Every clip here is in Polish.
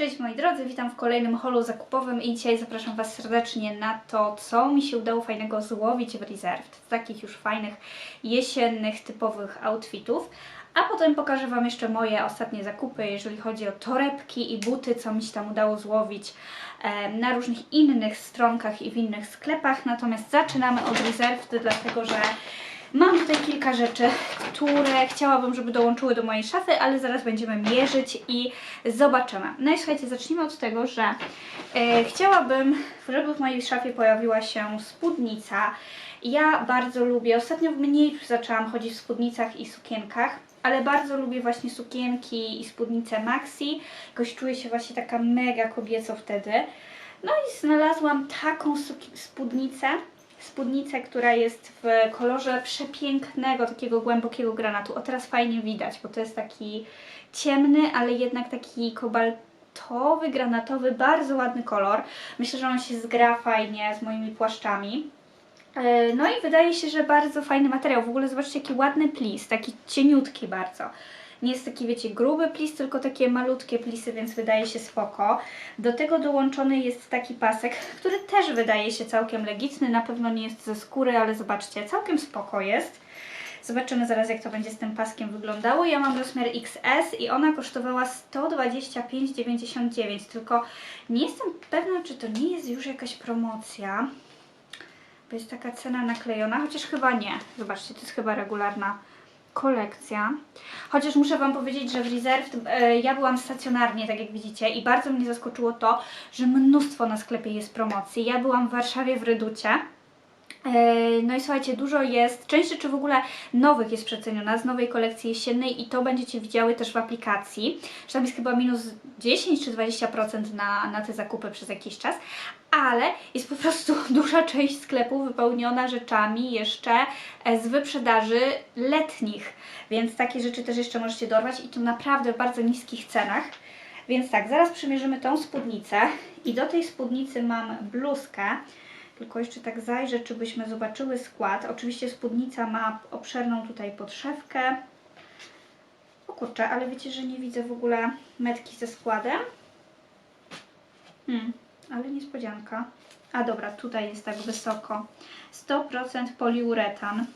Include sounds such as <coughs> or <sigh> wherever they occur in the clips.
Cześć moi drodzy, witam w kolejnym holu zakupowym i dzisiaj zapraszam Was serdecznie na to, co mi się udało fajnego złowić w Reserved. Z takich już fajnych jesiennych, typowych outfitów. A potem pokażę Wam jeszcze moje ostatnie zakupy, jeżeli chodzi o torebki i buty, co mi się tam udało złowić na różnych innych stronkach i w innych sklepach. Natomiast zaczynamy od Reserved, dlatego że Mam tutaj kilka rzeczy, które chciałabym, żeby dołączyły do mojej szafy, ale zaraz będziemy mierzyć i zobaczymy. No i słuchajcie, zacznijmy od tego, że e, chciałabym, żeby w mojej szafie pojawiła się spódnica. Ja bardzo lubię, ostatnio mniej zaczęłam chodzić w spódnicach i sukienkach, ale bardzo lubię właśnie sukienki i spódnice maxi. Jakoś czuję się właśnie taka mega kobieco wtedy. No i znalazłam taką spódnicę, spódnicę, która jest w kolorze przepięknego, takiego głębokiego granatu. O teraz fajnie widać, bo to jest taki ciemny, ale jednak taki kobaltowy, granatowy, bardzo ładny kolor. Myślę, że on się zgra fajnie z moimi płaszczami. E, No i wydaje się, że bardzo fajny materiał. W ogóle zobaczcie, jaki ładny plis, taki cieniutki bardzo. Nie jest taki, wiecie, gruby plis, tylko takie malutkie plisy, więc wydaje się spoko. Do tego dołączony jest taki pasek, który też wydaje się całkiem legitny. Na pewno nie jest ze skóry, ale zobaczcie, całkiem spoko jest. Zobaczymy zaraz, jak to będzie z tym paskiem wyglądało. Ja mam rozmiar XS i ona kosztowała 125,99, tylko nie jestem pewna, czy to nie jest już jakaś promocja. Bo jest taka cena naklejona, chociaż chyba nie. Zobaczcie, to jest chyba regularna kolekcja. Chociaż muszę Wam powiedzieć, że w Reserved e, ja byłam stacjonarnie, tak jak widzicie, i bardzo mnie zaskoczyło to, że mnóstwo na sklepie jest promocji. Ja byłam w Warszawie w Reducie. E, No i słuchajcie, dużo jest, część rzeczy w ogóle nowych jest przeceniona z nowej kolekcji jesiennej i to będziecie widziały też w aplikacji, że tam jest chyba minus 10 czy 20% na, na te zakupy przez jakiś czas, ale jest po prostu <laughs> duża część sklepu wypełniona rzeczami jeszcze e, z wyprzedaży letnich, więc takie rzeczy też jeszcze możecie dorwać i to naprawdę w bardzo niskich cenach. Więc tak, zaraz przymierzymy tą spódnicę i do tej spódnicy mam bluzkę, tylko jeszcze tak zajrzę, czy byśmy zobaczyły skład. Oczywiście spódnica ma obszerną tutaj podszewkę. O kurczę, ale wiecie, że nie widzę w ogóle metki ze składem. Hmm, ale niespodzianka. A dobra, tutaj jest tak wysoko. 100% poliuretan.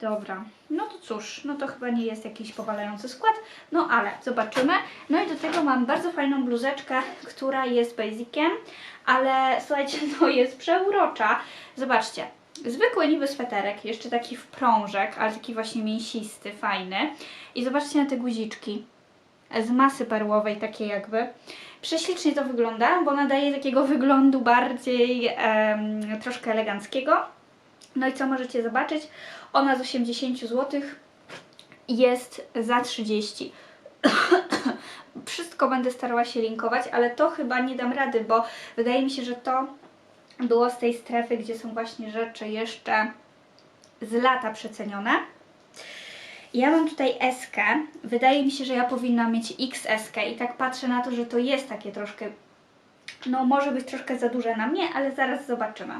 Dobra, no to cóż, no to chyba nie jest jakiś powalający skład, no ale zobaczymy. No i do tego mam bardzo fajną bluzeczkę, która jest basiciem, ale słuchajcie, <laughs> no jest przeurocza. Zobaczcie, zwykły niby sweterek, jeszcze taki w prążek, ale taki właśnie mięsisty, fajny. I zobaczcie na te guziczki z masy perłowej, takie jakby. Prześlicznie to wygląda, bo nadaje takiego wyglądu bardziej em, troszkę eleganckiego. No i co możecie zobaczyć? Ona z 80 zł jest za 30. <coughs> Wszystko będę starała się linkować, ale to chyba nie dam rady, bo wydaje mi się, że to było z tej strefy, gdzie są właśnie rzeczy jeszcze z lata przecenione. Ja mam tutaj S. Wydaje mi się, że ja powinnam mieć XS i tak patrzę na to, że to jest takie troszkę, no może być troszkę za duże na mnie, ale zaraz zobaczymy.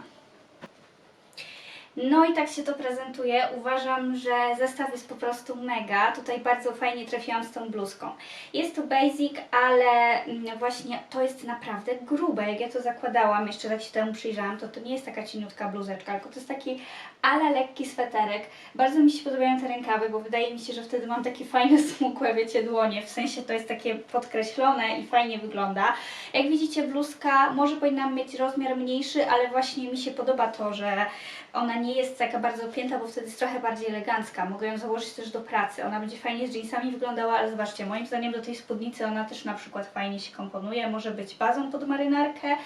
No i tak się to prezentuje. Uważam, że zestaw jest po prostu mega. Tutaj bardzo fajnie trafiłam z tą bluzką. Jest to basic, ale mm, właśnie to jest naprawdę grube. Jak ja to zakładałam, jeszcze tak się temu przyjrzałam, to to nie jest taka cieniutka bluzeczka, tylko to jest taki ale lekki sweterek. Bardzo mi się podobają te rękawy, bo wydaje mi się, że wtedy mam takie fajne, <laughs> smukłe, wiecie, dłonie. W sensie to jest takie podkreślone i fajnie wygląda. Jak widzicie, bluzka może powinnam mieć rozmiar mniejszy, ale właśnie mi się podoba to, że ona nie jest taka bardzo opięta, bo wtedy jest trochę bardziej elegancka. Mogę ją założyć też do pracy. Ona będzie fajnie z jeansami wyglądała, ale zobaczcie, moim zdaniem do tej spódnicy ona też na przykład fajnie się komponuje. Może być bazą pod marynarkę.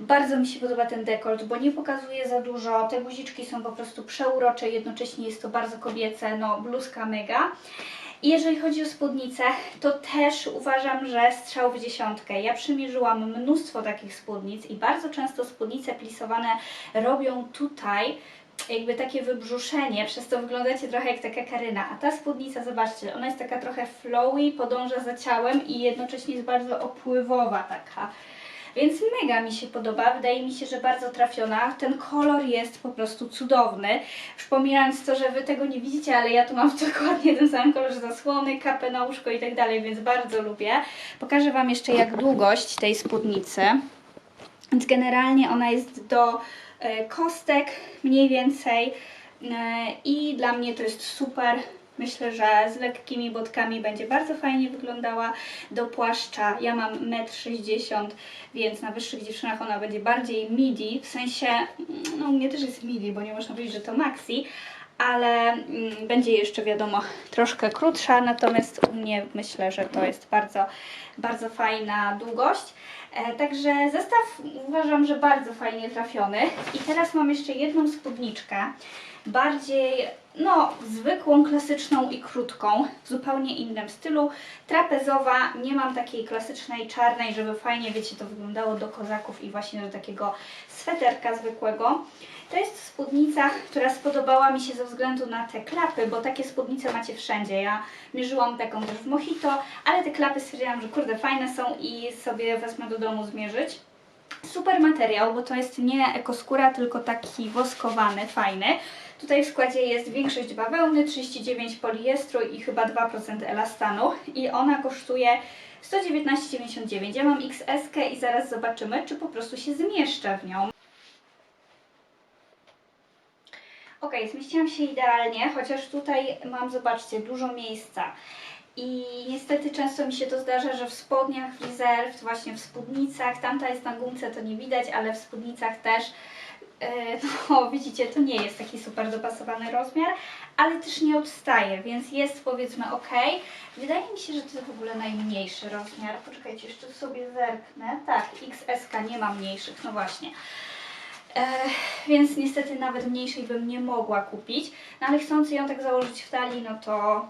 Bardzo mi się podoba ten dekolt, bo nie pokazuje za dużo. Te guziczki są po prostu przeurocze, jednocześnie jest to bardzo kobiece, no bluzka mega. I jeżeli chodzi o spódnicę, to też uważam, że strzał w dziesiątkę. Ja przymierzyłam mnóstwo takich spódnic i bardzo często spódnice plisowane robią tutaj jakby takie wybrzuszenie, przez to wyglądacie trochę jak taka karyna. A ta spódnica, zobaczcie, ona jest taka trochę flowy, podąża za ciałem i jednocześnie jest bardzo opływowa taka. Więc mega mi się podoba, wydaje mi się, że bardzo trafiona. Ten kolor jest po prostu cudowny. Już pomijając to, że Wy tego nie widzicie, ale ja tu mam <laughs> dokładnie ten sam kolor zasłony, kapę na łóżko i tak dalej, więc bardzo lubię. Pokażę Wam jeszcze jak długość tej spódnicy. Więc generalnie ona jest do kostek mniej więcej e, i dla mnie to jest super. Myślę, że z lekkimi botkami będzie bardzo fajnie wyglądała do płaszcza. Ja mam 1,60 m, więc na wyższych dziewczynach ona będzie bardziej midi, w sensie, no u mnie też jest midi, bo nie można powiedzieć, że to maxi, ale mm, będzie jeszcze wiadomo troszkę krótsza, natomiast u mnie myślę, że to jest bardzo, bardzo fajna długość. E, także zestaw uważam, że bardzo fajnie trafiony. I teraz mam jeszcze jedną spódniczkę, bardziej no, zwykłą, klasyczną i krótką, w zupełnie innym stylu. Trapezowa, nie mam takiej klasycznej czarnej, żeby fajnie, wiecie, to wyglądało do kozaków i właśnie do takiego sweterka zwykłego. To jest spódnica, która spodobała mi się ze względu na te klapy, bo takie spódnice macie wszędzie. Ja mierzyłam taką też w Mojito, ale te klapy stwierdziłam, że kurde, fajne są i sobie wezmę do domu zmierzyć. Super materiał, bo to jest nie ekoskóra, tylko taki woskowany, fajny. Tutaj w składzie jest większość bawełny, 39 poliestru i chyba 2% elastanu i ona kosztuje 119,99. Ja mam XS i zaraz zobaczymy, czy po prostu się zmieszczę w nią. Ok, zmieściłam się idealnie, chociaż tutaj mam, zobaczcie, dużo miejsca. I niestety często mi się to zdarza, że w spodniach w właśnie w spódnicach, tamta jest na gumce, to nie widać, ale w spódnicach też, e, <laughs> no widzicie, to nie jest taki super dopasowany rozmiar, ale też nie odstaje, więc jest powiedzmy ok. Wydaje mi się, że to jest w ogóle najmniejszy rozmiar. Poczekajcie, jeszcze sobie zerknę. Tak, XS nie ma mniejszych, no właśnie. E, więc niestety nawet mniejszej bym nie mogła kupić, no ale chcąc ją tak założyć w talii, no to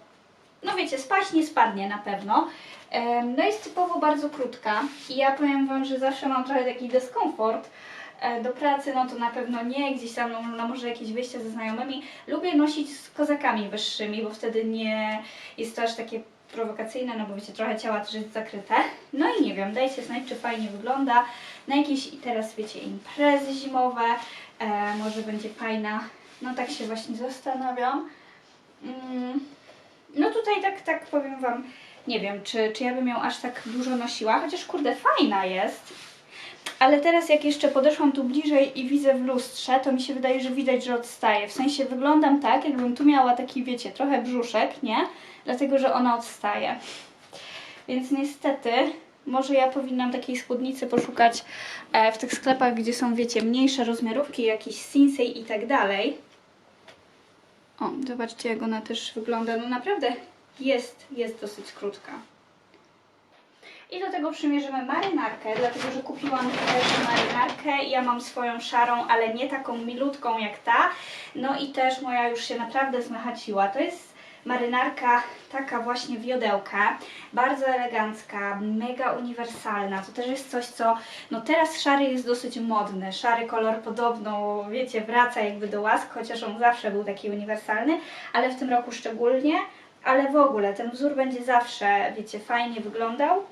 no wiecie, spać nie spadnie na pewno. E, no jest typowo bardzo krótka i ja powiem Wam, że zawsze mam trochę taki dyskomfort. E, Do pracy no to na pewno nie, gdzieś tam no, no może jakieś wyjścia ze znajomymi. Lubię nosić z kozakami wyższymi, bo wtedy nie jest to aż takie prowokacyjne, no bo wiecie, trochę ciała też jest zakryte. No i nie wiem, dajcie znać, czy fajnie wygląda. Na jakieś teraz, wiecie, imprezy zimowe, e, może będzie fajna. No tak się właśnie zastanawiam. Mm, no tutaj tak, tak powiem Wam, nie wiem, czy, czy ja bym ją aż tak dużo nosiła, chociaż kurde, fajna jest. Ale teraz jak jeszcze podeszłam tu bliżej i widzę w lustrze, to mi się wydaje, że widać, że odstaje. W sensie wyglądam tak, jakbym tu miała taki, wiecie, trochę brzuszek, nie? Dlatego, że ona odstaje. Więc niestety, może ja powinnam takiej spódnicy poszukać e, w tych sklepach, gdzie są, wiecie, mniejsze rozmiarówki, jakiś Sinsei i tak dalej. O, zobaczcie jak ona też wygląda. No naprawdę jest, jest dosyć krótka. I do tego przymierzymy marynarkę, dlatego że kupiłam też marynarkę. Ja mam swoją szarą, ale nie taką milutką jak ta. No i też moja już się naprawdę zmachaciła. To jest marynarka taka właśnie wiodełka, bardzo elegancka, mega uniwersalna. To też jest coś, co no teraz szary jest dosyć modny. Szary kolor podobno, wiecie, wraca jakby do łask, chociaż on zawsze był taki uniwersalny, ale w tym roku szczególnie. Ale w ogóle ten wzór będzie zawsze, wiecie, fajnie wyglądał.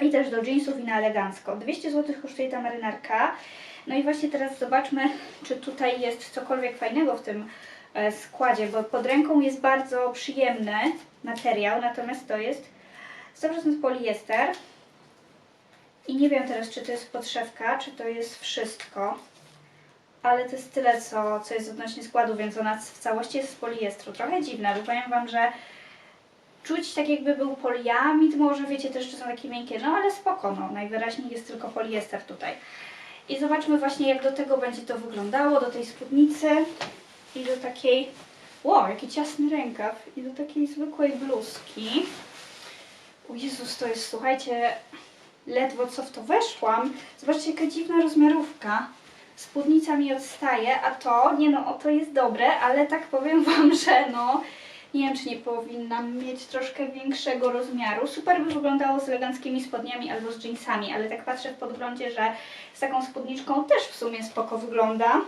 I też do jeansów i na elegancko. 200 zł kosztuje ta marynarka. No i właśnie teraz zobaczmy, czy tutaj jest cokolwiek fajnego w tym e, składzie, bo pod ręką jest bardzo przyjemny materiał, natomiast to jest 100% poliester. I nie wiem teraz, czy to jest podszewka, czy to jest wszystko. Ale to jest tyle, co, co jest odnośnie składu, więc ona w całości jest z poliestru. Trochę dziwne, bo powiem Wam, że czuć tak jakby był poliamid, może wiecie też, że są takie miękkie, no ale spoko, no najwyraźniej jest tylko poliester tutaj. I zobaczmy właśnie jak do tego będzie to wyglądało, do tej spódnicy i do takiej, wow, jaki ciasny rękaw i do takiej zwykłej bluzki. O Jezus, to jest, słuchajcie, ledwo co w to weszłam. Zobaczcie jaka dziwna rozmiarówka. Spódnica mi odstaje, a to, nie no, o to jest dobre, ale tak powiem Wam, że no, nie wiem, czy nie powinnam mieć troszkę większego rozmiaru. Super by wyglądało z eleganckimi spodniami albo z jeansami, ale tak patrzę w podglądzie, że z taką spódniczką też w sumie spoko wygląda.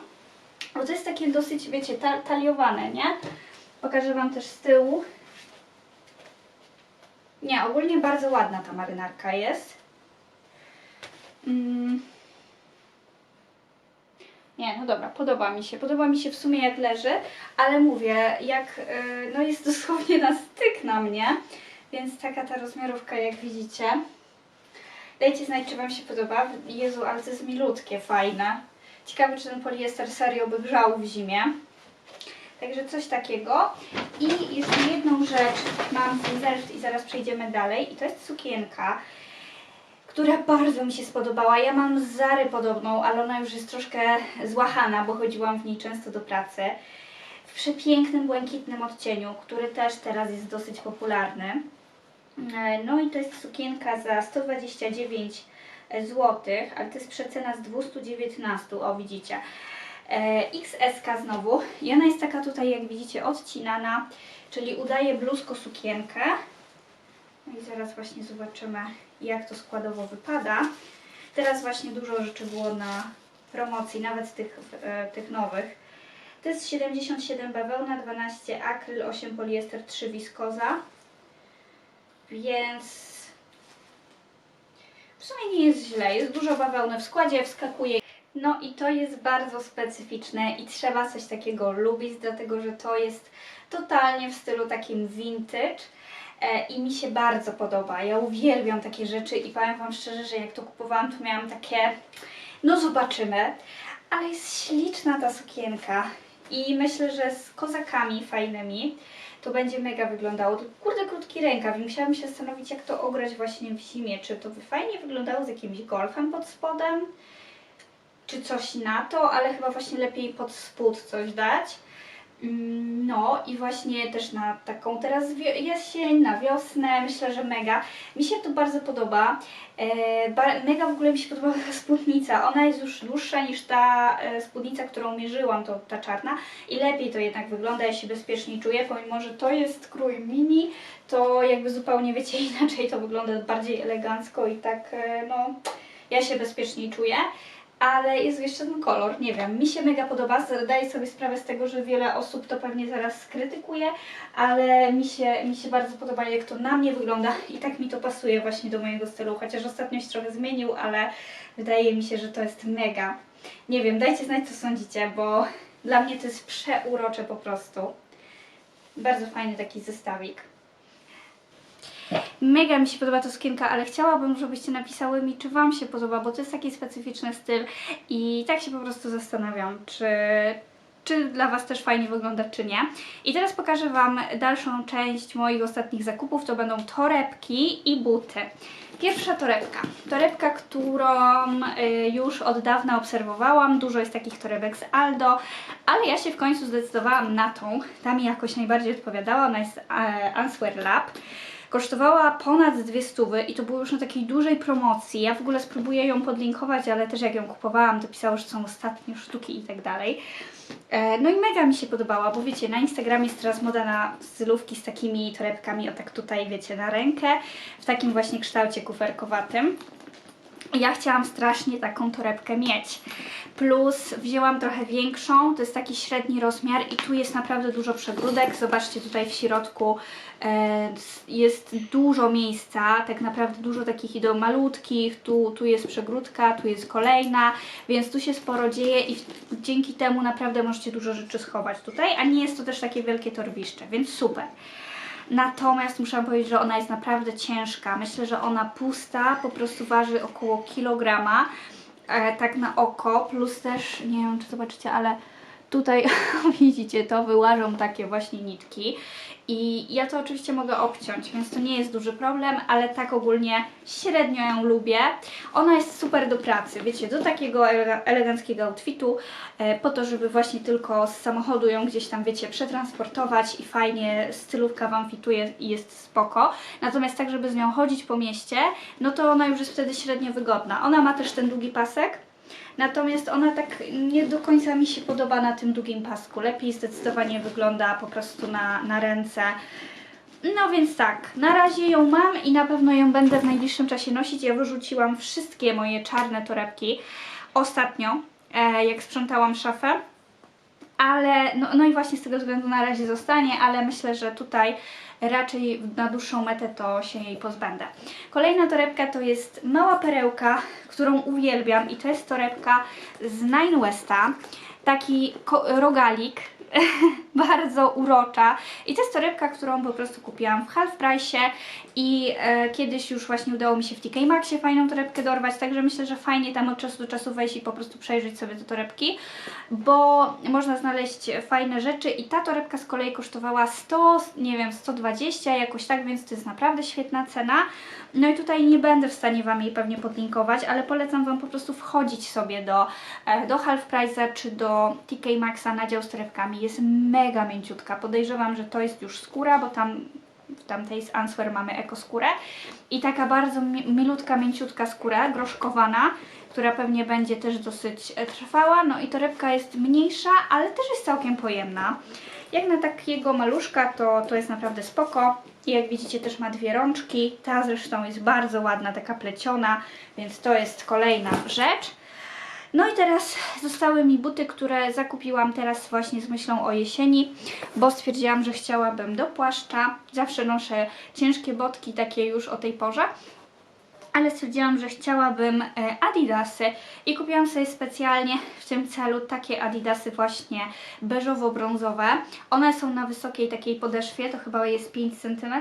Bo to jest takie dosyć, wiecie, ta taliowane, nie? Pokażę Wam też z tyłu. Nie, ogólnie bardzo ładna ta marynarka jest. Mm. Nie, no dobra, podoba mi się. Podoba mi się w sumie jak leży, ale mówię, jak yy, no jest <laughs> dosłownie na styk na mnie, więc taka ta rozmiarówka jak widzicie. Dajcie znać, czy Wam się podoba. Jezu, ale to jest milutkie, fajne. Ciekawe, czy ten poliester serio by grzał w zimie. Także coś takiego. I jeszcze jedną rzecz mam z i zaraz przejdziemy dalej. I to jest sukienka, która bardzo mi się spodobała. Ja mam Zary podobną, ale ona już jest troszkę złachana, bo chodziłam w niej często do pracy. W przepięknym, błękitnym odcieniu, który też teraz jest dosyć popularny. E, No i to jest sukienka za 129 zł, ale to jest przecena z 219, o widzicie. E, XS znowu i ona jest taka tutaj, jak widzicie, odcinana, czyli udaje bluzko sukienkę. No i zaraz właśnie zobaczymy, jak to składowo wypada. Teraz właśnie dużo rzeczy było na promocji, nawet tych, e, tych nowych. To jest 77 bawełna, 12 akryl, 8 poliester, 3 wiskoza. Więc w sumie nie jest źle. Jest dużo bawełny w składzie, wskakuje. No i to jest bardzo specyficzne i trzeba coś takiego lubić, dlatego że to jest totalnie w stylu takim vintage. E, I mi się bardzo podoba. Ja uwielbiam takie rzeczy i powiem Wam szczerze, że jak to kupowałam, to miałam takie, no zobaczymy. Ale jest śliczna ta sukienka i myślę, że z kozakami fajnymi to będzie mega wyglądało. To kurde krótki rękaw i musiałam się zastanowić, jak to ograć właśnie w zimie. Czy to by fajnie wyglądało z jakimś golfem pod spodem? Czy coś na to, ale chyba właśnie lepiej pod spód coś dać. Mm, No i właśnie też na taką teraz jesień, na wiosnę, myślę, że mega. Mi się to bardzo podoba. E, mega w ogóle mi się podoba ta spódnica. Ona jest już dłuższa niż ta e, spódnica, którą mierzyłam, to ta czarna. I lepiej to jednak wygląda, ja się bezpieczniej czuję, pomimo, że to jest krój mini, to jakby zupełnie wiecie <laughs> inaczej to wygląda bardziej elegancko i tak e, no ja się bezpieczniej czuję. Ale jest jeszcze ten kolor, nie wiem, mi się mega podoba, zdaję sobie sprawę z tego, że wiele osób to pewnie zaraz skrytykuje, ale mi się, mi się bardzo podoba jak to na mnie wygląda i tak mi to pasuje właśnie do mojego stylu, chociaż ostatnio się trochę zmienił, ale wydaje mi się, że to jest mega. Nie wiem, dajcie znać co sądzicie, bo dla mnie to jest przeurocze po prostu. Bardzo fajny taki zestawik. Mega mi się podoba ta sukienka, ale chciałabym, żebyście napisały mi, czy Wam się podoba, bo to jest taki specyficzny styl i tak się po prostu zastanawiam, czy, czy dla Was też fajnie wygląda, czy nie. I teraz pokażę Wam dalszą część moich ostatnich zakupów, to będą torebki i buty. Pierwsza torebka. Torebka, którą y, już od dawna obserwowałam. Dużo jest takich torebek z Aldo, ale ja się w końcu zdecydowałam na tą. Ta mi jakoś najbardziej odpowiadała. Ona jest e, Answer Lab. Kosztowała ponad dwie stówy i to było już na takiej dużej promocji. Ja w ogóle spróbuję ją podlinkować, ale też jak ją kupowałam, to pisało, że są ostatnie sztuki i tak dalej. E, No i mega mi się podobała, bo wiecie, na Instagramie jest teraz moda na stylówki z takimi torebkami, o tak tutaj, wiecie, na rękę, w takim właśnie kształcie kuferkowatym. Ja chciałam strasznie taką torebkę mieć. Plus wzięłam trochę większą, to jest taki średni rozmiar i tu jest naprawdę dużo przegródek. Zobaczcie tutaj w środku e, jest dużo miejsca, tak naprawdę dużo takich idą malutkich, tu, tu jest przegródka, tu jest kolejna, więc tu się sporo dzieje i dzięki temu naprawdę możecie dużo rzeczy schować tutaj, a nie jest to też takie wielkie torbiszcze, więc super. Natomiast muszę powiedzieć, że ona jest naprawdę ciężka. Myślę, że ona pusta po prostu waży około kilograma, e, tak na oko, plus też, nie wiem czy zobaczycie, ale tutaj <laughs> widzicie, to wyłażą takie właśnie nitki i ja to oczywiście mogę obciąć, więc to nie jest duży problem, ale tak ogólnie średnio ją lubię. Ona jest super do pracy, wiecie, do takiego elega- eleganckiego outfitu, e, po to, żeby właśnie tylko z samochodu ją gdzieś tam, wiecie, przetransportować i fajnie stylówka Wam fituje i jest spoko. Natomiast tak, żeby z nią chodzić po mieście, no to ona już jest wtedy średnio wygodna. Ona ma też ten długi pasek, Natomiast ona tak nie do końca mi się podoba na tym długim pasku. Lepiej zdecydowanie wygląda po prostu na, na ręce. No więc tak, na razie ją mam i na pewno ją będę w najbliższym czasie nosić. Ja wyrzuciłam wszystkie moje czarne torebki ostatnio, e, jak sprzątałam szafę. Ale, no, no i właśnie z tego względu na razie zostanie, ale myślę, że tutaj raczej na dłuższą metę to się jej pozbędę. Kolejna torebka to jest mała perełka, którą uwielbiam i to jest torebka z Nine Westa. Taki rogalik, <laughs> bardzo urocza. I to jest torebka, którą po prostu kupiłam w half price i e, kiedyś już właśnie udało mi się w TK Maxie fajną torebkę dorwać, także myślę, że fajnie tam od czasu do czasu wejść i po prostu przejrzeć sobie te torebki, bo można znaleźć fajne rzeczy i ta torebka z kolei kosztowała 100, nie wiem, 120 jakoś tak, więc to jest naprawdę świetna cena. No i tutaj nie będę w stanie Wam jej pewnie podlinkować, ale polecam Wam po prostu wchodzić sobie do, e, do Half Price'a czy do TK Maxa na dział z torebkami. Jest mega mięciutka. Podejrzewam, że to jest już skóra, bo tam w tamtej z Answer mamy ekoskórę i taka bardzo mi- milutka, mięciutka skóra, groszkowana, która pewnie będzie też dosyć e, trwała. No i torebka jest mniejsza, ale też jest całkiem pojemna. Jak na takiego maluszka to, to jest naprawdę spoko. I jak widzicie też ma dwie rączki. Ta zresztą jest bardzo ładna, taka pleciona, więc to jest kolejna rzecz. No i teraz zostały mi buty, które zakupiłam teraz właśnie z myślą o jesieni, bo stwierdziłam, że chciałabym do płaszcza. Zawsze noszę ciężkie botki, takie już o tej porze. Ale stwierdziłam, że chciałabym e, adidasy i kupiłam sobie specjalnie w tym celu takie adidasy właśnie beżowo-brązowe. One są na wysokiej takiej podeszwie, to chyba jest 5 cm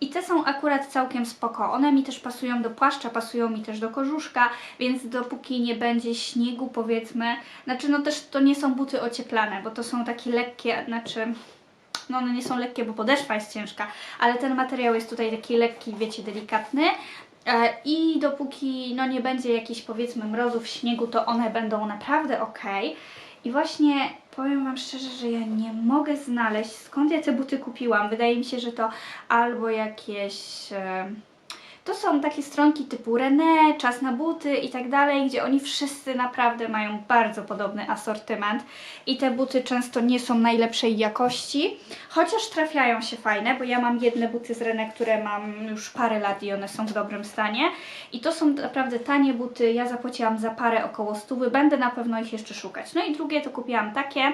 i te są akurat całkiem spoko. One mi też pasują do płaszcza, pasują mi też do kożuszka, więc dopóki nie będzie śniegu powiedzmy, znaczy no też to nie są buty ocieplane, bo to są takie lekkie, znaczy no one nie są lekkie, bo podeszwa jest ciężka, ale ten materiał jest tutaj taki lekki, wiecie, delikatny. E, I dopóki no, nie będzie jakichś powiedzmy mrozów, śniegu, to one będą naprawdę ok. I właśnie powiem Wam szczerze, że ja nie mogę znaleźć skąd ja te buty kupiłam. Wydaje mi się, że to albo jakieś. To są takie stronki typu René, Czas na buty i tak dalej, gdzie oni wszyscy naprawdę mają bardzo podobny asortyment i te buty często nie są najlepszej jakości, chociaż trafiają się fajne, bo ja mam jedne buty z René, które mam już parę lat i one są w dobrym stanie i to są naprawdę tanie buty, ja zapłaciłam za parę około stówy, będę na pewno ich jeszcze szukać. No i drugie to kupiłam takie,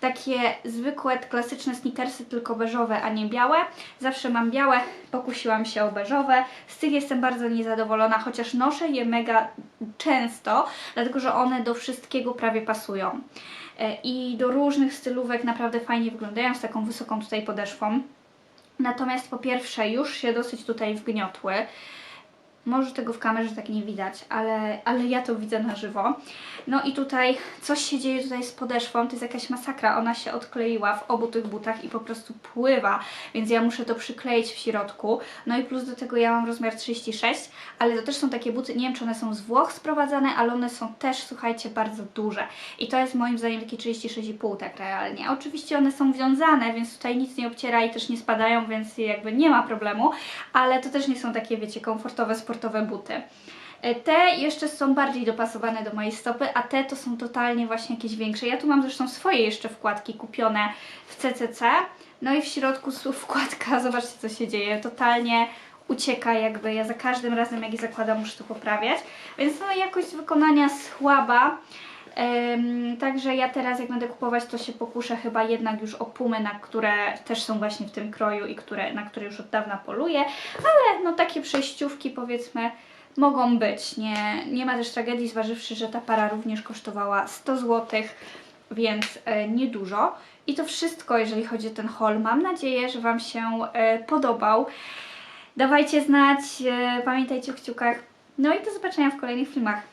takie zwykłe, klasyczne sneakersy, tylko beżowe, a nie białe. Zawsze mam białe, pokusiłam się o beżowe. Z tych jestem bardzo niezadowolona, chociaż noszę je mega często, dlatego że one do wszystkiego prawie pasują. E, I do różnych stylówek naprawdę fajnie wyglądają z taką wysoką tutaj podeszwą. Natomiast po pierwsze już się dosyć tutaj wgniotły. Może tego w kamerze tak nie widać, ale, ale ja to widzę na żywo. No i tutaj coś się dzieje tutaj z podeszwą, to jest jakaś masakra. Ona się odkleiła w obu tych butach i po prostu pływa, więc ja muszę to przykleić w środku. No i plus do tego ja mam rozmiar 36, ale to też są takie buty, nie wiem czy one są z Włoch sprowadzane, ale one są też, słuchajcie, bardzo duże. I to jest moim zdaniem takie 36,5 tak realnie. Oczywiście one są wiązane, więc tutaj nic nie obciera i też nie spadają, więc jakby nie ma problemu, ale to też nie są takie, wiecie, komfortowe, buty. E, Te jeszcze są bardziej dopasowane do mojej stopy, a te to są totalnie właśnie jakieś większe. Ja tu mam zresztą swoje jeszcze wkładki kupione w CCC. No i w środku wkładka, <laughs> zobaczcie co się dzieje, totalnie ucieka jakby. Ja za każdym razem jak je zakładam muszę to poprawiać. Więc no jakość wykonania słaba. Także ja teraz jak będę kupować, to się pokuszę chyba jednak już o pumy, na które też są właśnie w tym kroju i które, na które już od dawna poluję. Ale no takie przejściówki powiedzmy mogą być. Nie, nie ma też tragedii, zważywszy, że ta para również kosztowała 100 zł, więc e, niedużo. I to wszystko, jeżeli chodzi o ten haul. Mam nadzieję, że Wam się e, podobał. Dawajcie znać, e, pamiętajcie o kciukach. No i do zobaczenia w kolejnych filmach.